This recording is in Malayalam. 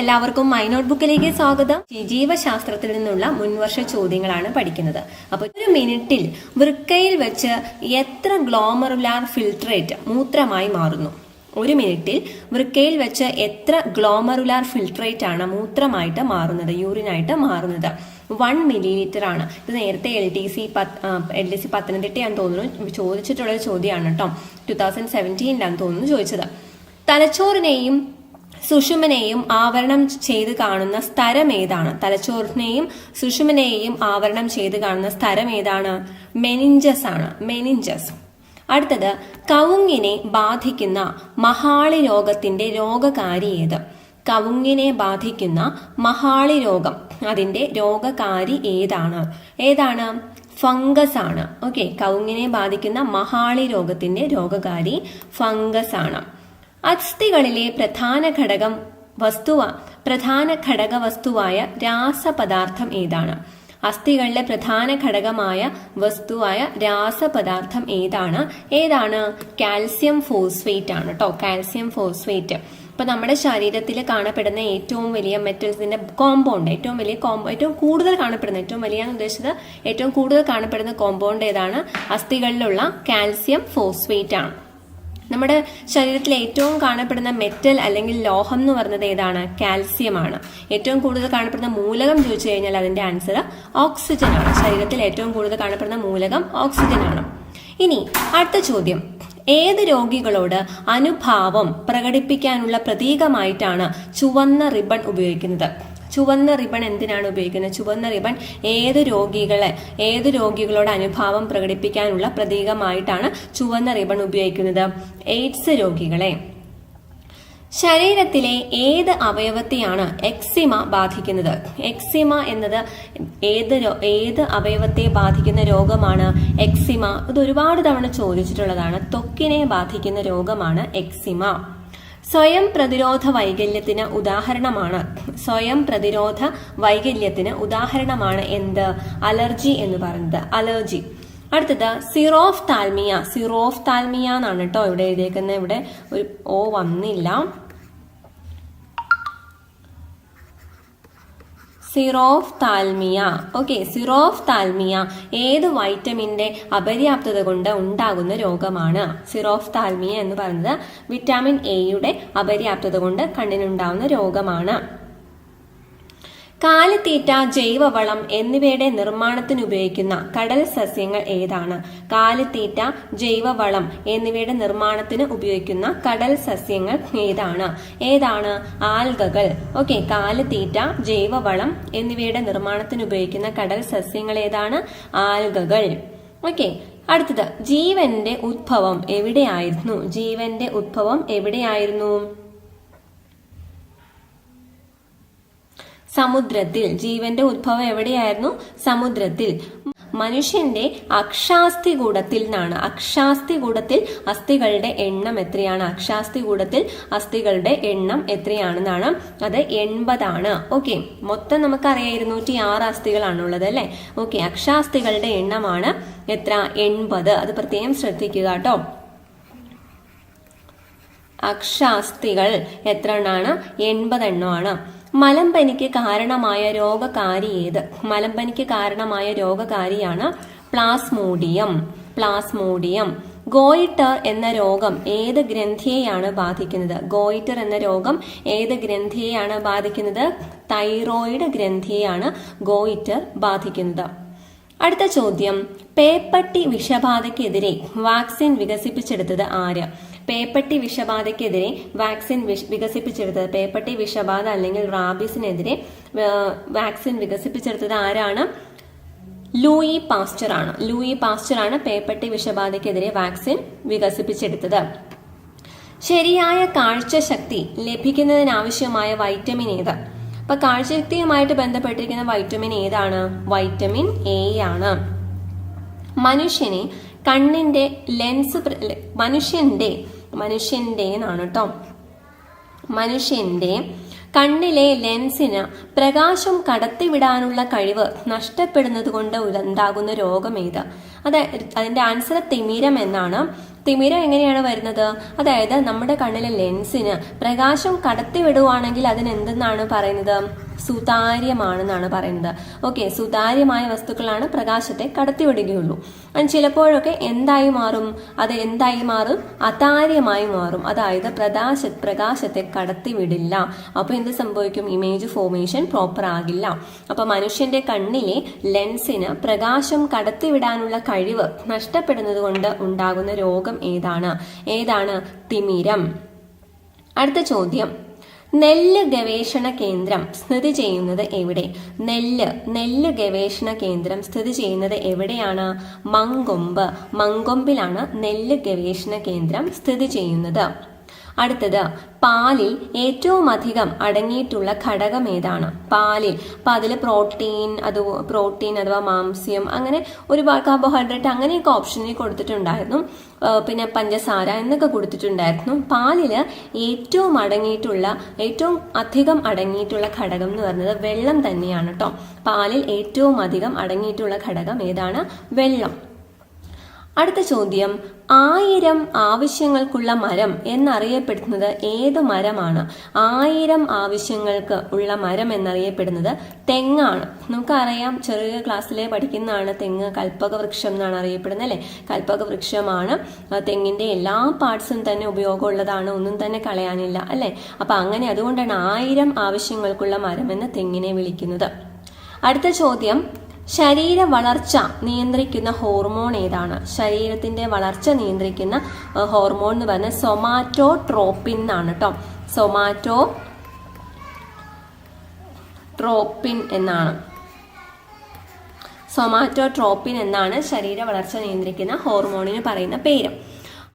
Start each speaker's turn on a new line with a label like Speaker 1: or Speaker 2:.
Speaker 1: എല്ലാവർക്കും മൈ നോട്ട് ബുക്കിലേക്ക് സ്വാഗതം. ജീവശാസ്ത്രത്തിൽ നിന്നുള്ള മുൻവർഷ ചോദ്യങ്ങളാണ് പഠിക്കുന്നത്. അപ്പോൾ ഒരു മിനിറ്റിൽ വൃക്കയിൽ വെച്ച് എത്ര ഗ്ലോമറുലാർ ഫിൽട്രേറ്റ് മൂത്രമായി മാറുന്നു? ഒരു മിനിറ്റിൽ വൃക്കയിൽ വെച്ച് എത്ര ഗ്ലോമറുലാർ ഫിൽട്രേറ്റ് ആണ് മൂത്രമായിട്ട് മാറുന്നത് യൂറിനായിട്ട് മാറുന്നത്? വൺ മില്ലി ലിറ്റർ ആണ്. ഇത് നേരത്തെ എൽ ടി സി പത്ത് എൽ ടി സി പത്തനംതിട്ടയാന്ന് തോന്നുന്നു. ചോദിച്ചിട്ടുള്ള ചോദ്യമാണ് കേട്ടോ. ടു തൗസൻഡ് സെവന്റീനിലാണ് തോന്നുന്നു ചോദിച്ചത്. തലച്ചോറിനെയും സുഷുമനെയും ആവരണം ചെയ്ത് കാണുന്ന സ്ഥലം ഏതാണ്? തലച്ചോറിനെയും സുഷുമനെയും ആവരണം ചെയ്ത് കാണുന്ന സ്ഥലം ഏതാണ്? മെനിഞ്ചസ് ആണ്. മെനിഞ്ചസ്. അടുത്തത് കവുങ്ങിനെ ബാധിക്കുന്ന മഹാളി രോഗത്തിന്റെ രോഗകാരി ഏത്? കവുങ്ങിനെ ബാധിക്കുന്ന മഹാളി രോഗം അതിന്റെ രോഗകാരി ഏതാണ്? ഏതാണ്? ഫംഗസ് ആണ്. ഓക്കെ കവുങ്ങിനെ ബാധിക്കുന്ന മഹാളി രോഗത്തിന്റെ രോഗകാരി ഫംഗസ് ആണ്. അസ്ഥികളിലെ പ്രധാന ഘടകം വസ്തുവ പ്രധാന ഘടക വസ്തുവായ രാസപദാർത്ഥം ഏതാണ്? അസ്ഥികളിലെ പ്രധാന ഘടകമായ വസ്തുവായ രാസപദാർത്ഥം ഏതാണ്? ഏതാണ്? കാൽസ്യം ഫോസ്ഫേറ്റ് ആണ് കേട്ടോ കാൽസ്യം ഫോസ്ഫേറ്റ്. ഇപ്പൊ നമ്മുടെ ശരീരത്തിൽ കാണപ്പെടുന്ന ഏറ്റവും വലിയ മെറ്റൽസിന്റെ കോമ്പൗണ്ട് ഏറ്റവും വലിയ കോമ്പ ഏറ്റവും കൂടുതൽ കാണപ്പെടുന്ന ഏറ്റവും വലിയ ഉദ്ദേശിച്ചത് ഏറ്റവും കൂടുതൽ കാണപ്പെടുന്ന കോമ്പൗണ്ട് ഏതാണ്? അസ്ഥികളിലുള്ള കാൽസ്യം ഫോസ്ഫേറ്റ് ആണ്. നമ്മുടെ ശരീരത്തിൽ ഏറ്റവും കാണപ്പെടുന്ന മെറ്റൽ അല്ലെങ്കിൽ ലോഹം എന്ന് പറയുന്നത് ഏതാണ്? കാൽസ്യം ആണ്. ഏറ്റവും കൂടുതൽ കാണപ്പെടുന്ന മൂലകം ചോദിച്ചു കഴിഞ്ഞാൽ അതിന്റെ ആൻസർ ഓക്സിജൻ ആണ്. ശരീരത്തിൽ ഏറ്റവും കൂടുതൽ കാണപ്പെടുന്ന മൂലകം ഓക്സിജൻ ആണ്. ഇനി അടുത്ത ചോദ്യം. ഏത് രോഗികളോട് അനുഭാവം പ്രകടിപ്പിക്കാനുള്ള പ്രതീകമായിട്ടാണ് ചുവന്ന റിബൺ ഉപയോഗിക്കുന്നത്? ചുവന്ന റിബൺ എന്തിനാണ് ഉപയോഗിക്കുന്നത്? ചുവന്ന റിബൺ ഏത് രോഗികളെ ഏത് രോഗികളോട് അനുഭാവം പ്രകടിപ്പിക്കാനുള്ള പ്രതീകമായിട്ടാണ് ചുവന്ന റിബൺ ഉപയോഗിക്കുന്നത്? എയ്ഡ്സ് രോഗികളെ. ശരീരത്തിലെ ഏത് അവയവത്തെയാണ് എക്സിമ ബാധിക്കുന്നത്? എക്സിമ എന്നത് ഏത് ഏത് അവയവത്തെ ബാധിക്കുന്ന രോഗമാണ്? എക്സിമ. ഇത് ഒരുപാട് തവണ ചോദിച്ചിട്ടുള്ളതാണ്. ത്വക്കിനെ ബാധിക്കുന്ന രോഗമാണ് എക്സിമ. സ്വയം പ്രതിരോധ വൈകല്യത്തിന് ഉദാഹരണമാണ്. സ്വയം പ്രതിരോധ വൈകല്യത്തിന് ഉദാഹരണമാണ് എന്ത്? അലർജി എന്ന് പറയുന്നത്. അലർജി. അടുത്തത് സിറോഫ് താൽമിയ. സിറോഫ് താൽമിയ എന്നാണ് കേട്ടോ ഇവിടെ എഴുതിയേക്കുന്നത്. ഇവിടെ ഒരു ഓ വന്നില്ല. സിറോഫ് താൽമിയ ഓക്കെ സിറോഫ് താൽമിയ ഏത് വൈറ്റമിന്റെ അപര്യാപ്തത കൊണ്ട് ഉണ്ടാകുന്ന രോഗമാണ്? സിറോഫ് താൽമിയ എന്ന് പറയുന്നത് വിറ്റാമിൻ എയുടെ അപര്യാപ്തത കൊണ്ട് കണ്ണിനുണ്ടാകുന്ന രോഗമാണ്. കാലിത്തീറ്റ ജൈവവളം എന്നിവയുടെ നിർമ്മാണത്തിന് ഉപയോഗിക്കുന്ന കടൽ സസ്യങ്ങൾ ഏതാണ്? കാലിത്തീറ്റ ജൈവവളം എന്നിവയുടെ നിർമ്മാണത്തിന് ഉപയോഗിക്കുന്ന കടൽ സസ്യങ്ങൾ ഏതാണ്? ഏതാണ്? ആൽഗകൾ. ഓക്കെ കാലിത്തീറ്റ ജൈവവളം എന്നിവയുടെ നിർമ്മാണത്തിന് ഉപയോഗിക്കുന്ന കടൽ സസ്യങ്ങൾ ഏതാണ്? ആൽഗകൾ. ഓക്കെ അടുത്തത്. ജീവന്റെ ഉദ്ഭവം എവിടെയായിരുന്നു? ജീവന്റെ ഉദ്ഭവം എവിടെയായിരുന്നു? സമുദ്രത്തിൽ. ജീവന്റെ ഉത്ഭവം എവിടെയായിരുന്നു? സമുദ്രത്തിൽ. മനുഷ്യന്റെ അക്ഷാസ്തി കൂടത്തിൽ നിന്നാണ്. അക്ഷാസ്തി കൂടത്തിൽ അസ്ഥികളുടെ എണ്ണം എത്രയാണ്? അക്ഷാസ്തി കൂടത്തിൽ അസ്ഥികളുടെ എണ്ണം എത്രയാണെന്നാണ്? അത് എൺപതാണ്. ഓക്കെ. മൊത്തം നമുക്കറിയാം ഇരുന്നൂറ്റി ആറ് അസ്ഥികളാണുള്ളത് അല്ലെ? ഓക്കെ. അക്ഷാസ്ഥികളുടെ എണ്ണമാണ് എത്ര? എൺപത്. അത് പ്രത്യേകം ശ്രദ്ധിക്കുക കേട്ടോ. അക്ഷാസ്ഥികൾ എത്ര എണ്ണമാണ് എൺപതെണ്ണമാണ്. മലമ്പനിക്ക് കാരണമായ രോഗകാരി ഏത്? മലമ്പനിക്ക് കാരണമായ രോഗകാരിയാണ് പ്ലാസ്മോഡിയം. പ്ലാസ്മോഡിയം. ഗോയിറ്റർ എന്ന രോഗം ഏത് ഗ്രന്ഥിയെയാണ് ബാധിക്കുന്നത്? ഗോയിറ്റർ എന്ന രോഗം ഏത് ഗ്രന്ഥിയെയാണ് ബാധിക്കുന്നത്? തൈറോയിഡ് ഗ്രന്ഥിയെയാണ് ഗോയിറ്റർ ബാധിക്കുന്നത്. അടുത്ത ചോദ്യം. പേപ്പട്ടി വിഷബാധയ്ക്കെതിരെ വാക്സിൻ വികസിപ്പിച്ചെടുത്തത് ആര്? പേപ്പട്ടി വിഷബാധയ്ക്കെതിരെ വാക്സിൻ വികസിപ്പിച്ചെടുത്തത്. പേപ്പട്ടി വിഷബാധ അല്ലെങ്കിൽ റാബീസിനെതിരെ വാക്സിൻ വികസിപ്പിച്ചെടുത്തത് ആരാണ്? ലൂയി പാസ്റ്റർ ആണ് ലൂയി പാസ്റ്റർ ആണ് പേപ്പട്ടി വിഷബാധയ്ക്കെതിരെ വാക്സിൻ വികസിപ്പിച്ചെടുത്തത്. ശരിയായ കാഴ്ച ശക്തി ലഭിക്കുന്നതിനാവശ്യമായ വൈറ്റമിൻ ഏത്? അപ്പൊ കാഴ്ചശക്തിയുമായിട്ട് ബന്ധപ്പെട്ടിരിക്കുന്ന വൈറ്റമിൻ ഏതാണ്? വൈറ്റമിൻ എ ആണ്. മനുഷ്യനെ കണ്ണിന്റെ ലെൻസ് മനുഷ്യന്റെ മനുഷ്യന്റെ എന്നാണ് കേട്ടോ മനുഷ്യന്റെ കണ്ണിലെ ലെൻസിന് പ്രകാശം കടത്തിവിടാനുള്ള കഴിവ് നഷ്ടപ്പെടുന്നത് കൊണ്ട് ഉണ്ടാകുന്ന രോഗം ഏത് അത് അതിന്റെ ആൻസർ തിമിരം എന്നാണ്. തിമിരം എങ്ങനെയാണ് വരുന്നത്? അതായത് നമ്മുടെ കണ്ണിലെ ലെൻസിന് പ്രകാശം കടത്തിവിടുവാണെങ്കിൽ അതിനെന്തെന്നാണ് പറയുന്നത്? സുതാര്യമാണെന്നാണ് പറയുന്നത്. ഓക്കെ സുതാര്യമായ വസ്തുക്കളാണ് പ്രകാശത്തെ കടത്തിവിടുകയുള്ളൂ. അത് ചിലപ്പോഴൊക്കെ എന്തായി മാറും? അത് എന്തായി മാറും? അതാര്യമായി മാറും. അതായത് പ്രകാശ പ്രകാശത്തെ കടത്തിവിടില്ല. അപ്പോൾ എന്ത് സംഭവിക്കും? ഇമേജ് ഫോർമേഷൻ പ്രോപ്പർ ആകില്ല. അപ്പോൾ മനുഷ്യന്റെ കണ്ണിലെ ലെൻസിന് പ്രകാശം കടത്തിവിടാനുള്ള കഴിവ് നഷ്ടപ്പെടുന്നത് കൊണ്ട് ഉണ്ടാകുന്ന രോഗം ഏതാണ്? ഏതാണ്? തിമിരം. അടുത്ത ചോദ്യം. നെല്ല് ഗവേഷണ കേന്ദ്രം സ്ഥിതി ചെയ്യുന്നത് എവിടെ? നെല്ല് നെല്ല് ഗവേഷണ കേന്ദ്രം സ്ഥിതി ചെയ്യുന്നത് എവിടെയാണ്? മങ്കൊമ്പ്. മങ്കൊമ്പിലാണ് നെല്ല് ഗവേഷണ കേന്ദ്രം സ്ഥിതി ചെയ്യുന്നത്. അടുത്തത് പാലിൽ ഏറ്റവും അധികം അടങ്ങിയിട്ടുള്ള ഘടകം ഏതാണ് പാലിൽ അപ്പം അതിൽ പ്രോട്ടീൻ അത് പ്രോട്ടീൻ അഥവാ മാംസ്യം അങ്ങനെ ഒരുപാട് കാർബോഹൈഡ്രേറ്റ് അങ്ങനെയൊക്കെ ഓപ്ഷനിൽ കൊടുത്തിട്ടുണ്ടായിരുന്നു. പിന്നെ പഞ്ചസാര എന്നൊക്കെ കൊടുത്തിട്ടുണ്ടായിരുന്നു. പാലിൽ ഏറ്റവും അടങ്ങിയിട്ടുള്ള ഏറ്റവും അധികം അടങ്ങിയിട്ടുള്ള ഘടകം എന്ന് പറയുന്നത് വെള്ളം തന്നെയാണ് കേട്ടോ പാലിൽ ഏറ്റവും അധികം അടങ്ങിയിട്ടുള്ള ഘടകം ഏതാണ്? വെള്ളം. അടുത്ത ചോദ്യം ആയിരം ആവശ്യങ്ങൾക്കുള്ള മരം എന്നറിയപ്പെടുന്നത് ഏത് മരമാണ്? ആയിരം ആവശ്യങ്ങൾക്ക് ഉള്ള മരം എന്നറിയപ്പെടുന്നത് തെങ്ങാണ്. നമുക്കറിയാം ചെറിയ ക്ലാസ്സിലെ പഠിക്കുന്നതാണ് തെങ്ങ് കൽപ്പകവൃക്ഷം എന്നാണ് അറിയപ്പെടുന്നത് അല്ലെ? കൽപ്പകവൃക്ഷമാണ്. തെങ്ങിന്റെ എല്ലാ പാർട്സും തന്നെ ഉപയോഗമുള്ളതാണ് ഒന്നും തന്നെ കളയാനില്ല അല്ലെ? അപ്പൊ അങ്ങനെ അതുകൊണ്ടാണ് ആയിരം ആവശ്യങ്ങൾക്കുള്ള മരം എന്ന് തെങ്ങിനെ വിളിക്കുന്നത്. അടുത്ത ചോദ്യം ശരീര വളർച്ച നിയന്ത്രിക്കുന്ന ഹോർമോൺ ഏതാണ്? ശരീരത്തിന്റെ വളർച്ച നിയന്ത്രിക്കുന്ന ഹോർമോൺ എന്ന് പറഞ്ഞാൽ സൊമാറ്റോട്രോപ്പിൻ എന്നാണ് കേട്ടോ സൊമാറ്റോ ട്രോപ്പിൻ എന്നാണ്. സൊമാറ്റോട്രോപ്പിൻ എന്നാണ് ശരീര വളർച്ച നിയന്ത്രിക്കുന്ന ഹോർമോണിന് പറയുന്ന പേര്.